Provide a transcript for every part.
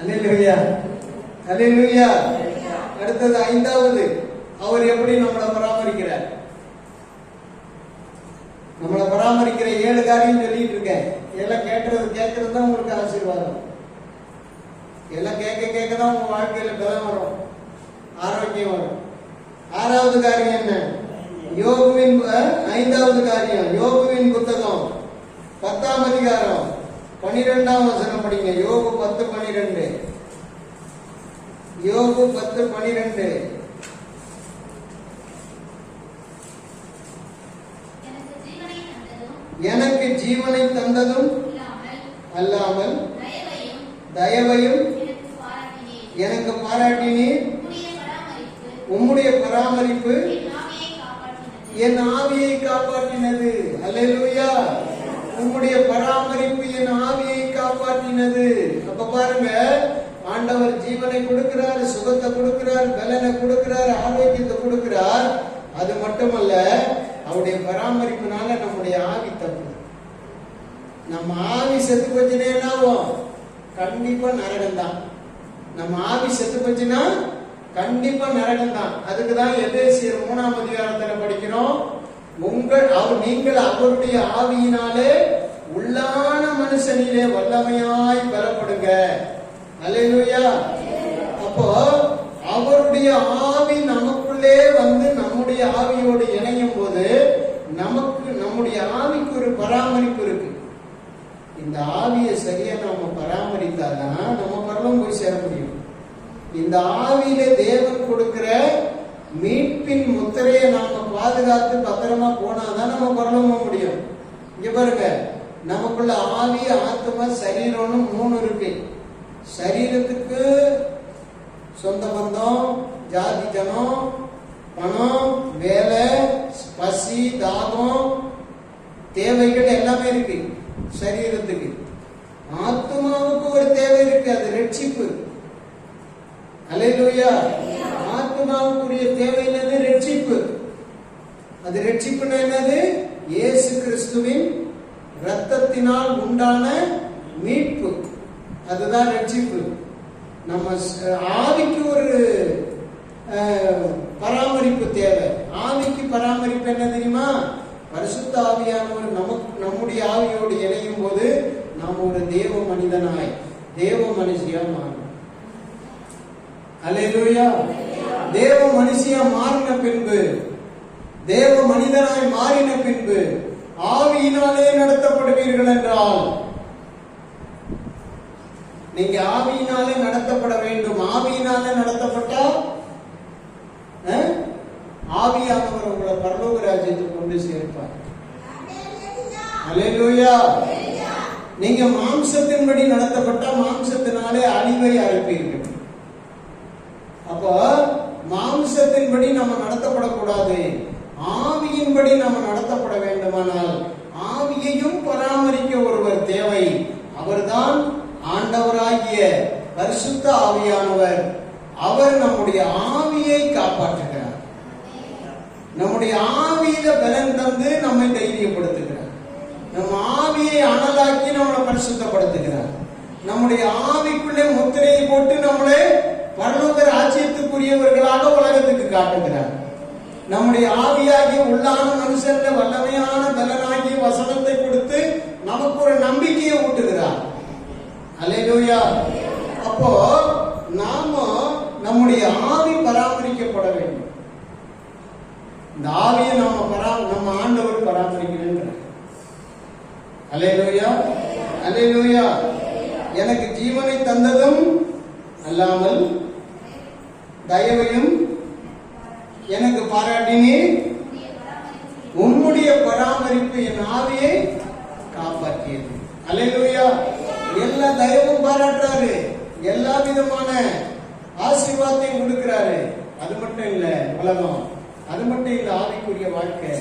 அல்லேலூயா அல்லேலூயா அடுத்தது ஐந்தாவது. அவர் எப்படி நம்மளை பராமரிக்கிறார்? நம்மளை பராமரிக்கிற ஏழு காரியம் சொல்லிட்டு இருக்கேன். எல்லாம் கேட்கறது கேட்கறது தான் உங்களுக்கு ஆசீர்வாதம். எல்லாம் கேட்க கேட்க தான் உங்க வாழ்க்கையில பலம் வரும். ஆரோக்கியம் வரும். ஆறாவது காரியம் என்ன? யோகுவின் ஐந்தாவது காரியம். யோகுவின் புத்தகம். பத்தாம் அதிகாரம். பனிரெண்டாம் வசனம் படிங்க. யோகு பத்து பனிரெண்டு. யோகு பத்து பனிரெண்டு. எனக்கு ஜீவனை தந்ததும் அல்லாமல் தயவையும் எனக்கு பாராட்டினீர். உம்முடைய பராமரிப்பு என் ஆவியை காப்பாற்றினது. என் உங்களுடைய பராமரிப்பு என் ஆவியை காப்பாற்றினது. அப்ப பாருங்க ஆண்டவர் ஜீவனை கொடுக்கிறார் சுகத்தை கொடுக்கிறார் பலனை கொடுக்கிறார் ஆரோக்கியத்தை கொடுக்கிறார். அது மட்டுமல்ல அவருடைய பராமரிப்புனால நம்முடைய ஆவி தப்பு நம்ம ஆவி செத்து போச்சுன்னா என்ன ஆகும் கண்டிப்பா நரகம் தான். நம்ம ஆவி செத்து போச்சுன்னா கண்டிப்பா நரகம் தான். அதுக்கு தான் எபேசியர் மூணாம் அதிகாரத்தில் படிக்கிறோம். உங்கள் அவர் நீங்கள் அவருடைய ஆவியினாலே உள்ளான மனுஷனிலே வல்லமையாய் பெறப்படுங்க. அல்லையா அப்போ அவருடைய ஆவி நமக்குள்ளே வந்து நம்முடைய ஆவியோடு இணையும் போது நமக்கு நம்முடைய ஆவிக்கு ஒரு பராமரிப்பு இருக்கு இந்த ஆவியை சரியா நாம பராமரித்தாதான் நம்ம பரலம் போய் சேர முடியும். இந்த ஆவியில தேவன் கொடுக்கிற மீட்பின் முத்திரையை நாம பாதுகாத்து பத்திரமா போனாதான் நம்ம பரலம் முடியும். இங்க பாருங்க நமக்குள்ள ஆவி ஆத்மா சரீரம்னு மூணு இருக்கு. சரீரத்துக்கு சொந்த பந்தம் ஜாதி ஜனம் பணம் வேலை பசி தாகம் தேவைகள் எல்லாமே இருக்கு சரீரத்துக்கு. ஆத்மாவுக்கு ஒரு தேவை இருக்கு அது ரட்சிப்பு. அலையிலூயா. ஆத்மாவுக்குரிய தேவை என்னது ரட்சிப்பு. அது ரட்சிப்புனா என்னது? இயேசு கிறிஸ்துவின் ரத்தத்தினால் உண்டான மீட்பு. அதுதான் ரட்சிப்பு. நம்ம ஆவிக்கு ஒரு பராமரிப்பு தேவை. ஆவிக்கு பராமரிப்பு என்ன தெரியுமா? பரிசுத்த ஆவியானவர் நமக்கு நம்முடைய ஆவியோடு இணையும் போது நாம் ஒரு தேவ மனிதனாய் தேவ மனுஷியா மாறும் அல்லேலூயா தேவ மனுஷியா மாறின பின்பு தேவ மனிதனாய் மாறின பின்பு ஆவியினாலே நடத்தப்படுவீர்கள் என்றால் நீங்க ஆவியினாலே நடத்தப்பட வேண்டும். ஆவியினாலே நடத்தப்பட்டா ஆவியானவர் உங்களை பரலோக ராஜ்யத்துக்கு கொண்டு சேர்ப்பார். அல்லேலூயா நீங்க மாம்சத்தின்படி நடத்தப்பட்டா மாம்சத்தினாலே அழிவை அழைப்பீர்கள் அப்போ மாம்சத்தின்படி நம்ம நடத்தப்படக்கூடாது. ஆவியின்படி நம்ம நடத்தப்பட வேண்டுமானால் ஆவியையும் பராமரிக்க ஒருவர் தேவை. அவர்தான் ஆண்டவராகிய பரிசுத்த ஆவியானவர். அவர் நம்முடைய ஆவியை காப்பாற்றுகிறார். நம்முடைய ஆவியில பலன் தந்து நம்மை தைரியப்படுத்துகிறார். நம்ம ஆவியை அனலாக்கி நம்மளை பரிசுத்தப்படுத்துகிறார். நம்முடைய ஆவிக்குள்ளே முத்திரையை போட்டு நம்மளை பரலோக ராஜ்யத்துக்குரியவர்களாக உலகத்துக்கு காட்டுகிறார். நம்முடைய ஆவியாகிய உள்ளான மனுஷன்ல வல்லமையான பலனாகிய வசனத்தை கொடுத்து நமக்கு ஒரு நம்பிக்கையை ஊட்டுகிறார். அலையோயா அப்போ நாம நம்முடைய ஆவி பராமரிக்கப்பட வேண்டும். இந்த ஆவியை நம்ம பரா நம்ம ஆண்டவர் பராமரிக்கிறேன்ற அலையோயா அலையோயா எனக்கு ஜீவனை தந்ததும் அல்லாமல் தயவையும் எனக்கு பாராட்டினீர். உம்முடைய பராமரிப்பு என் ஆவியை காப்பாற்றியது. அலையிலுயா. எல்லா தயவும் பாராட்டுறாரு. எல்லா விதமான ஆசீர்வாதத்தையும் கொடுக்கிறாரு. அது மட்டும் இல்ல உலகம். அது மட்டும் இல்ல ஆவிக்குரிய வாழ்க்கை.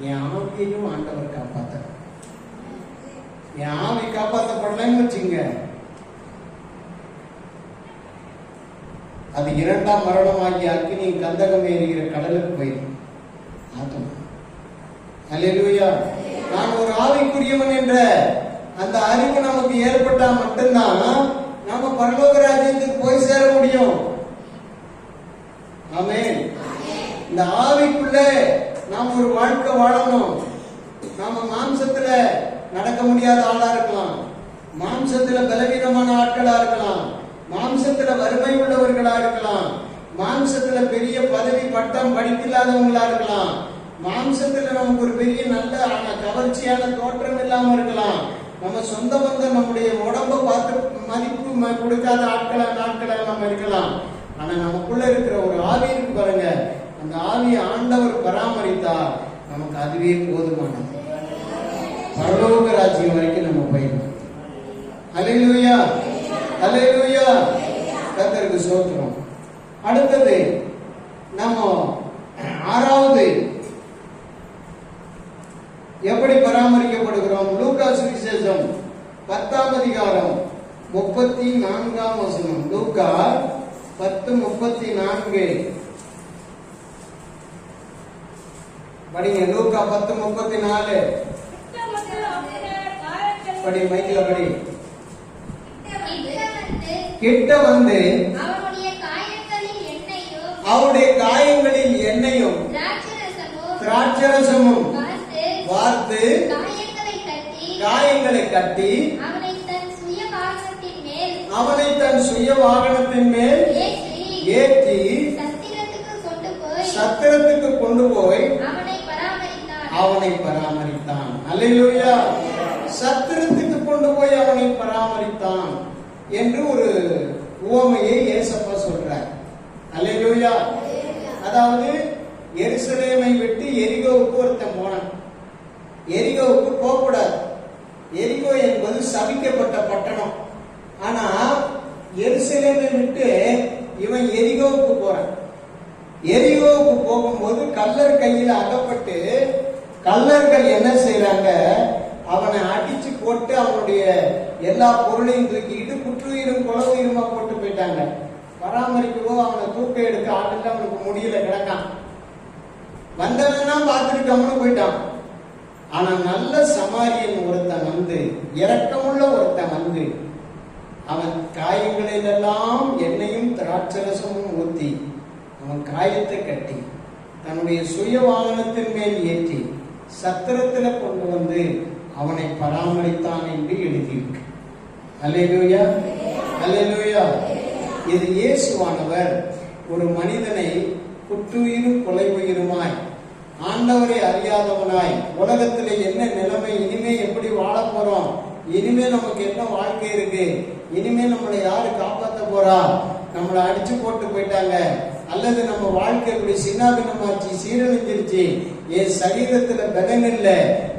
என் ஆவியையும் ஆண்டவர் காப்பாத்துறார் என் ஆவி காப்பாற்றப்படலன்னு வச்சுங்க அது இரண்டாம் மரணமாகிய அக்னி கந்தகம் ஏறுகிற கடலுக்கு போயிடும் ஆகும் அலையலுயா நான் ஒரு ஆவிக்குரியவன் என்ற அந்த அறிவு நமக்கு ஏற்பட்டா மட்டும்தான் நம்ம பரலோக ராஜ்யத்துக்கு போய் சேர முடியும். ஆமே இந்த ஆவிக்குள்ள நாம் ஒரு வாழ்க்கை வாழணும். நாம மாம்சத்துல நடக்க முடியாத ஆளா இருக்கலாம். மாம்சத்துல பலவீனமான ஆட்களா இருக்கலாம். மாம்சத்துல வறுமை உள்ளவர்களா இருக்கலாம். மாம்சத்துல பெரிய பதவி பட்டம் படிப்பில்லாதவங்களா இருக்கலாம். மாம்சத்துல நமக்கு ஒரு பெரிய நல்ல ஆனா கவர்ச்சியான தோற்றம் இல்லாம இருக்கலாம். நம்ம சொந்த பந்தம் நம்முடைய உடம்ப பார்த்து மதிப்பு ம- கொடுக்காத ஆட்களா நாட்களா நம்ம இருக்கலாம். ஆனா நமக்குள்ள இருக்கிற ஒரு ஆவி இருக்கு பாருங்க. அந்த ஆவியை ஆண்டவர் பராமரித்தா நமக்கு அதுவே போதுமானது. பரலோக ராஜ்யம் வரைக்கும் நம்ம போயிடலாம். அலையிலுயா அலையிலுயா கத்தருக்கு சோத்திரம். அடுத்தது நம்ம ஆறாவது எப்படி பராமரிக்கப்படுகிறோம்? லூக்கா சுவிசேஷம் பத்தாம் அதிகாரம் முப்பத்தி நான்காம் வசனம். லூக்கா பத்து முப்பத்தி நான்கு படிங்க லூக்கா பத்து முப்பத்தி நாலு படி மைக்கில் படி. கிட்ட வந்து அவருடைய காயங்களில் எண்ணெயும் திராட்சரசமும் வார்த்து வார்த்து காயங்களை கட்டி அவனை தன் சுய வாகனத்தின் மேல் ஏற்றி சத்திரத்துக்கு கொண்டு போய் அவனை பராமரித்தான். அல்லேலூயா. சத்திரத்துக்கு கொண்டு போய் அவனை பராமரித்தான். என்று ஒரு உவமையை ஏசப்பா சொல்றார். அல்லேலூயா. அதாவது எருசலேமை விட்டு எரிகோவுக்கு ஒருத்தன் போனான். எரிகோவுக்கு போகக்கூடாது. எரிகோ என்பது சபிக்கப்பட்ட பட்டணம். ஆனா எருசலேமை விட்டு இவன் எரிகோவுக்கு போறான். எரிகோவுக்கு போகும்போது கல்லர் கையில் அகப்பட்டு கல்லர்கள் என்ன செய்யறாங்க அவனை அடிச்சு போட்டு அவனுடைய எல்லா பொருளையும் தூக்கிட்டு குற்றுயிரும் குலவுயிருமா போட்டு போயிட்டாங்க. பராமரிக்கவோ அவனை தூக்க எடுக்க ஆளுக்கு அவனுக்கு முடியல கிடக்கான். வந்தவனா பார்த்துட்டு போயிட்டான். ஆனா நல்ல சமாரியன் ஒருத்தன் வந்து இரக்கமுள்ள ஒருத்தன் வந்து அவன் காயங்களிலெல்லாம் எண்ணெயும் திராட்சரசமும் ஊத்தி அவன் காயத்தை கட்டி தன்னுடைய சுய வாகனத்தின் மேல் ஏற்றி சத்திரத்துல கொண்டு வந்து அவனை பராமரித்தான் என்று எழுதியிருக்கு. அல்லேலூயா? அல்லேலூயா. இது இயேசுவானவர் ஒரு மனிதனை புத்துயிரும் கொலை உயிருமாய் ஆண்டவரை அறியாதவனாய் உலகத்திலே என்ன நிலைமை இனிமே எப்படி வாழ போறோம்? இனிமே நமக்கு என்ன வாழ்க்கை இருக்கு? இனிமே நம்மளை யாரு காப்பாற்ற போறா? நம்மளை அடிச்சு போட்டு போயிட்டாங்க. அல்லது நம்ம வாழ்க்கை இப்படி சின்னாபின்னமாச்சு சீரழிஞ்சிருச்சு. என் சரீரத்துல பலன் இல்லை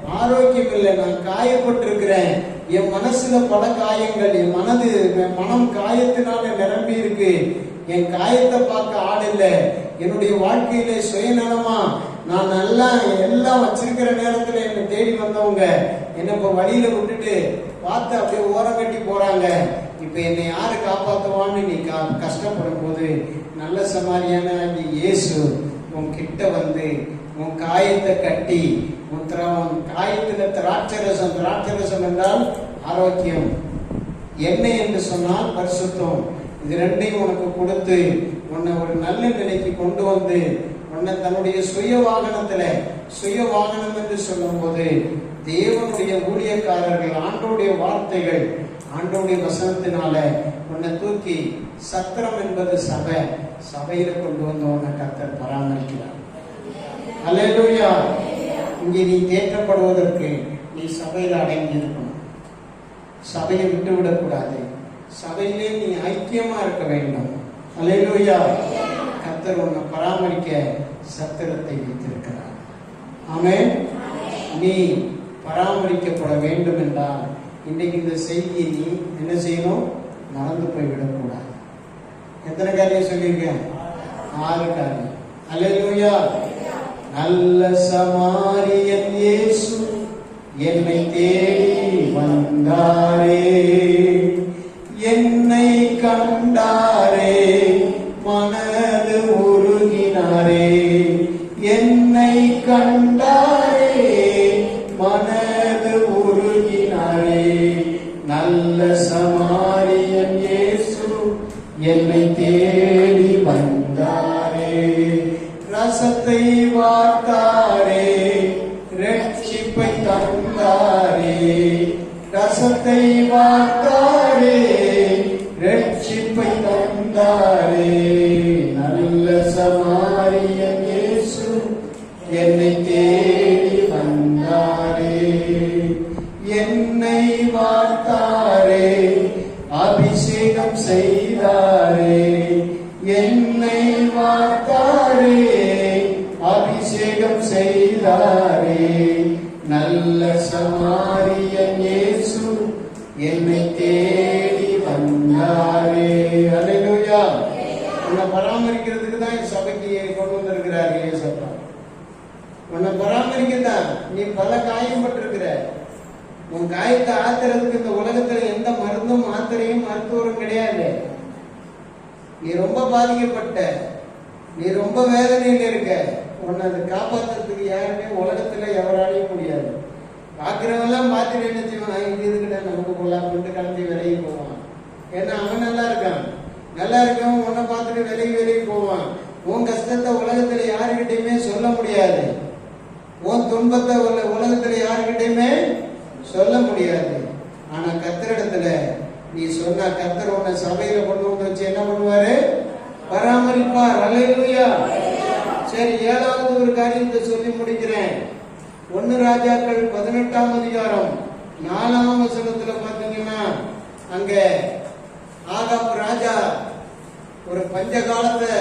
ஆரோக்கியம் இல்லை நான் காயப்பட்டிருக்கிறேன். என் மனசுல பல காயங்கள் என் மனது என் மனம் காயத்தினால நிரம்பி இருக்கு. என் காயத்தை பார்க்க ஆள் இல்லை. என்னுடைய வாழ்க்கையில சுயநலமா நான் நல்லா எல்லாம் வச்சிருக்கிற நேரத்துல என்னை தேடி வந்தவங்க என்ன இப்ப வழியில விட்டுட்டு பார்த்து அப்படியே ஓரம் கட்டி போறாங்க. இப்ப என்னை யாரு காப்பாத்துவான்னு நீ கா- கஷ்டப்படும் போது நல்ல சமாரியான இயேசு உன் கிட்ட வந்து உன் காயத்தை கட்டி உன் திரா- உன் ரசம் திராட்சரசம் திராட்சரசம் என்றால் ஆரோக்கியம். என்ன என்று சொன்னால் பரிசுத்தம். இது ரெண்டையும் உனக்கு கொடுத்து உன்னை ஒரு நல்ல நிலைக்கு கொண்டு வந்து உன்னை தன்னுடைய சுய வாகனத்துல சுய வாகனம் என்று சொல்லும்போது தேவனுடைய ஊழியக்காரர்கள் ஆண்டோடைய வார்த்தைகள் ஆண்டோடைய வசனத்தினால உன்னை தூக்கி சத்திரம் என்பது சபை சபையில கொண்டு வந்து உன்னை கர்த்தர் பராமரிக்கிறார். அல்லேலூயா இங்கே நீ தேற்றப்படுவதற்கு நீ சபையில் அடங்கி இருக்கணும். சபையை விட்டு விடக்கூடாது சபையிலே நீ ஐக்கியமா இருக்க வேண்டும். அல்லேலூயா கர்த்தர் உன்னை பராமரிக்க சத்திரத்தை வைத்திருக்கிறார். ஆமே நீ பராமரிக்கப்பட வேண்டும் என்றால் இன்னைக்கு இந்த செய்தியை நீ என்ன செய்யணும்? மறந்து போய்விடக்கூடாது எத்தனை காரியம் சொல்லியிருக்கேன் ஆறு காரியம். அல்லேலூயா. நல்ல சமாரியன் இயேசு என்னை தேடி வந்தார். அருந்தாரே ரசத்தை வார்த்தார் நல்ல சமாரியன் இயேசு என்னை தேடி வந்தாரே. அல்லேலூயா உன்னை பராமரிக்கிறதுக்கு தான் இந்த சபைக்கு கொண்டு வந்திருக்கிறார் இயேசப்பா. உன்னை பராமரிக்கத்தான் நீ பல காயப்பட்டிருக்கிற. உன் காயத்தை ஆத்துறதுக்கு இந்த உலகத்துல எந்த மருந்தும் மாத்திரையும் மருத்துவரும் கிடையாது. நீ ரொம்ப பாதிக்கப்பட்ட நீ ரொம்ப வேதனையில இருக்க. உன்னை அதை காப்பாற்றுறதுக்கு யாருமே உலகத்தில் எவராலையும் முடியாது. பார்க்கிறவெல்லாம் பார்த்துட்டு என்ன செய்வான்? இது இதுக்கிட்ட நமக்கு போகலாம். பண்ணிட்டு கிளம்பி விலகி போவான். ஏன்னா அவன் நல்லா இருக்கான். நல்லா இருக்கவன் உன்னை பார்த்துட்டு விலகி விலகி போவான். உன் கஷ்டத்தை உலகத்தில் யாருக்கிட்டையுமே சொல்ல முடியாது. உன் துன்பத்தை உள்ள உலகத்தில் யாருக்கிட்டையுமே சொல்ல முடியாது. ஆனால் கத்தரிடத்துல நீ சொன்ன கத்தர் உன்னை சபையில கொண்டு வந்து வச்சு என்ன பண்ணுவாரு? பராமரிப்பார். அல்லேலூயா சரி ஏழாவது ஒரு காரியத்தை சொல்லி முடிக்கிறேன். ஒன்னு ராஜாக்கள் பதினெட்டாம் அதிகாரம் நாலாம் வசனத்துல பாத்தீங்கன்னா அங்க ஆகாப் ராஜா ஒரு பஞ்ச காலத்தை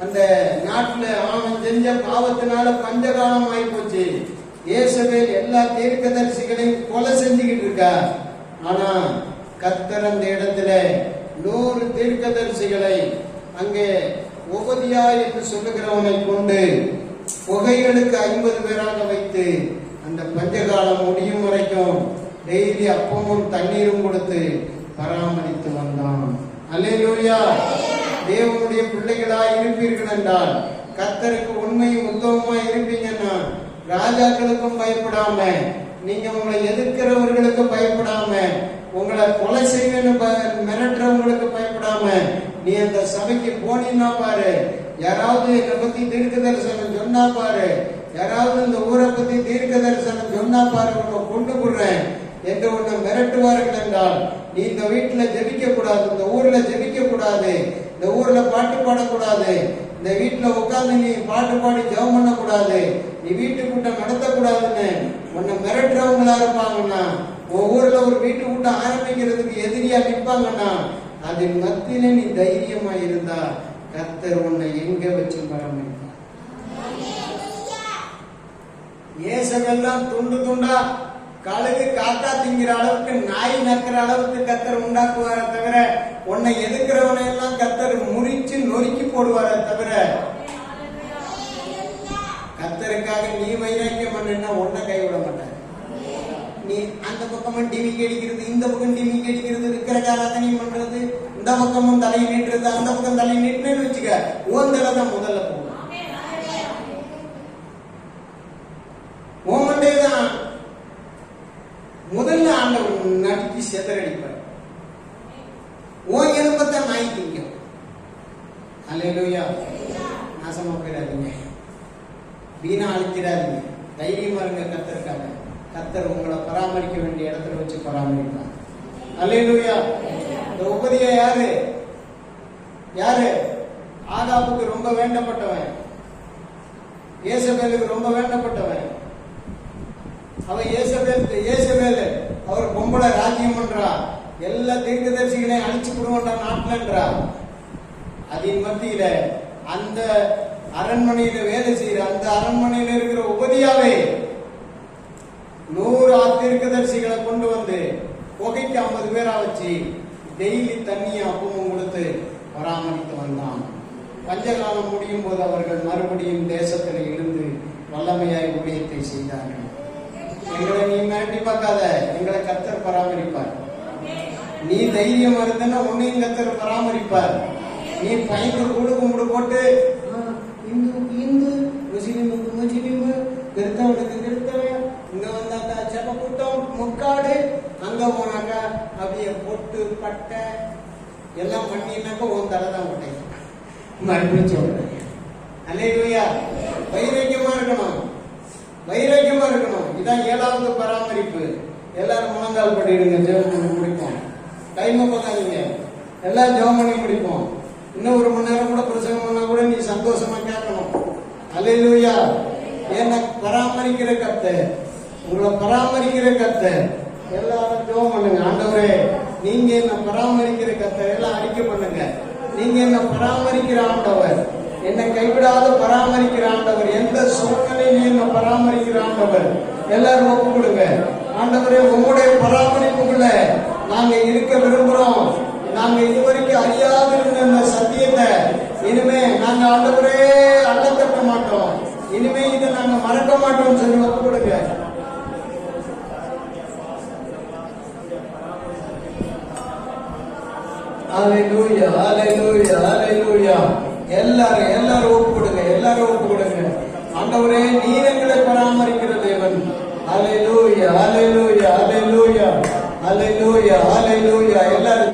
அந்த நாட்டுல அவன் செஞ்ச பாவத்தினால பஞ்ச காலம் ஆகி போச்சு இயேசுவேல் எல்லா தீர்க்கதரிசிகளையும் கொலை செஞ்சுக்கிட்டு இருக்கா. ஆனா கத்தர் அந்த இடத்துல நூறு தீர்க்கதரிசிகளை அங்கே உபதியா என்று சொல்லுகிறவனை கொண்டு புகைகளுக்கு ஐம்பது பேராக வைத்து அந்த பஞ்சகாலம் முடியும் வரைக்கும் டெய்லி அப்பமும் தண்ணீரும் கொடுத்து பராமரித்து வந்தான். அல்லேலூயா! தேவனுடைய பிள்ளைகளா இருப்பீர்கள் என்றால் கத்தருக்கு உண்மையும் உத்தவமா இருப்பீங்கன்னா ராஜாக்களுக்கும் பயப்படாம நீங்க உங்களை எதிர்க்கிறவர்களுக்கும் பயப்படாம உங்களை கொலை செய்வேன்னு ப- மிரட்டுறவங்களுக்கு பயப்படாம நீ அந்த சபைக்கு போனீன்னா பாரு. யாராவது என்னை பத்தி தீர்க்க தரிசனம் சொன்னா பாரு. யாராவது இந்த ஊரை பத்தி தீர்க்க தரிசனம் சொன்னா பாரு உன்னை கொண்டு போடுறேன். என்று உன்னை மிரட்டுவார்கள் என்றால் நீ இந்த வீட்டுல ஜெபிக்க கூடாது இந்த ஊர்ல ஜெபிக்க கூடாது இந்த ஊர்ல பாட்டு பாடக்கூடாது. இந்த வீட்டுல உட்காந்து நீ பாட்டு பாடி ஜெபம் பண்ண கூடாது நீ வீட்டு கூட்டம் நடத்த கூடாதுன்னு உன்னை மிரட்டுறவங்களா இருப்பாங்கன்னா ஒவ்வொருல ஒரு வீட்டு கூட்டம் ஆரம்பிக்கிறதுக்கு எதிரியா நிற்பாங்கன்னா அதன் மத்தியில நீ தைரியமா இருந்தா கத்தர் உன்னை எங்க வச்சு பராமரிப்பார் ஏசவெல்லாம் துண்டு துண்டா கழுகு காத்தா திங்கிற அளவுக்கு நாய் நக்கிற அளவுக்கு கத்தர் உண்டாக்குவாரே தவிர உன்னை எதுக்குறவனை எல்லாம் கத்தர் முறிச்சு நொறுக்கி போடுவாரே தவிர கத்தருக்காக நீ வைராக்கியம் பண்ணுன்னா உன்னை கைவிட மாட்டார். நீ அந்த பக்கமும் டிமிக்கி அடிக்கிறது இந்த பக்கம் டிமிக்கி அடிக்கிறது இருக்கிற காலத்தனையும் பண்றது இந்த பக்கமும் தலையை நீட்டுறது அந்த பக்கம் தலையை நீட்டுன்னு வச்சுக்க ஓன் தலை தான் முதல்ல போகும். ஓமண்டே தான். முதல்ல ஆண்டவன் நடிச்சு செதறடிப்பார். உன் எலும்பத்தான் நாய் திங்கும். அல்லேலூயா நாசமா போயிடாதீங்க. வீணா அழிக்கிறாதீங்க தைரியமா இருங்க கத்திருக்காங்க கத்தர் உங்களை பராமரிக்க வேண்டிய இடத்துல வச்சு பராமரிக்கலாம் அல்லேலூயா. இந்த உபதியா யாரு? யாரு? ஆகாப்புக்கு ரொம்ப வேண்டப்பட்டவன். இயேசபேலுக்கு ரொம்ப வேண்டப்பட்டவன். அவன் இயேசபேல் இயேசபேல் அவர் பொம்பளை ராஜ்யம் பண்றா. எல்லா தீர்க்கதரிசிகளையும் அழிச்சு விடுவோன்ற நாட்டுலன்றா. அதன் மத்தியில அந்த அரண்மனையில வேலை செய்யற அந்த அரண்மனையில இருக்கிற உபதியாவே நூறு தீர்க்கதரிசிகளை கொண்டு வந்து புகைக்கு ஐம்பது பேரா வச்சு டெய்லி தண்ணி அப்பமும் கொடுத்து பராமரித்து வந்தான். பஞ்சகாலம் முடியும் போது அவர்கள் மறுபடியும் தேசத்தில் இருந்து வல்லமையாய் ஊழியத்தை செய்தார்கள். எங்களை நீ மிரட்டி பார்க்காத எங்களை கத்தர் பராமரிப்பார். நீ தைரியம் இருந்தன்னா உன்னையும் கத்தர் பராமரிப்பார். நீ பயந்து கூடு கும்பிடு போட்டு இந்து இந்து முஸ்லீமுக்கு முஸ்லீமு கிறிஸ்தவனுக்கு கிறிஸ்தவன் இங்க வந்தாக்கா செப்ப கூட்டம் முக்காடு அங்க போனாக்கா அப்படியே பொட்டு பட்டை எல்லாம் பண்ணினாக்கா உன் தலை தான் உடையும். மறுபடியும் சொல்றேன். அல்லையா வைராக்கியமா இருக்கணும். வைராக்கியமா இருக்கணும். இதான் ஏழாவது பராமரிப்பு. எல்லாரும் முழங்கால் பண்ணிடுங்க ஜெபம் பண்ணி முடிப்போம். டைம் பார்க்காதீங்க எல்லாம் ஜெபம் பண்ணி முடிப்போம். இன்னும் ஒரு மணி நேரம் கூட பிரசங்கம் பண்ணா கூட நீ சந்தோஷமா கேட்கணும். அல்லையா என்ன பராமரிக்கிற கத்தை உங்களை பராமரிக்கிற கத்தை எல்லாரும் ஜோம் பண்ணுங்க. ஆண்டவரே நீங்க என்ன பராமரிக்கிற கத்தை எல்லாம் அறிக்கை பண்ணுங்க. நீங்க என்ன பராமரிக்கிற ஆண்டவர். என்னை கைவிடாத பராமரிக்கிற ஆண்டவர். எந்த சூழ்நிலையிலும் என்ன பராமரிக்கிற ஆண்டவர். எல்லாரும் ஒப்பு கொடுங்க ஆண்டவரே உங்களுடைய பராமரிப்புக்குள்ள நாங்க இருக்க விரும்புறோம். நாங்க இதுவரைக்கும் அறியாத இருந்த இந்த சத்தியத்தை இனிமே நாங்க ஆண்டவரே அள்ளத்தட்ட மாட்டோம். இனிமே இதை நாங்க மறக்க மாட்டோம்னு சொல்லி ஒப்பு கொடுங்க ஹalleluya ஹalleluya ஹalleluya எல்லாரும் எல்லாரும் ஒப்பு கொடுங்க எல்லாரும் ஒப்பு கொடுங்க ஆண்டவரே நீ எங்களை பராமரிக்கிற தேவன். ஹalleluya ஹalleluya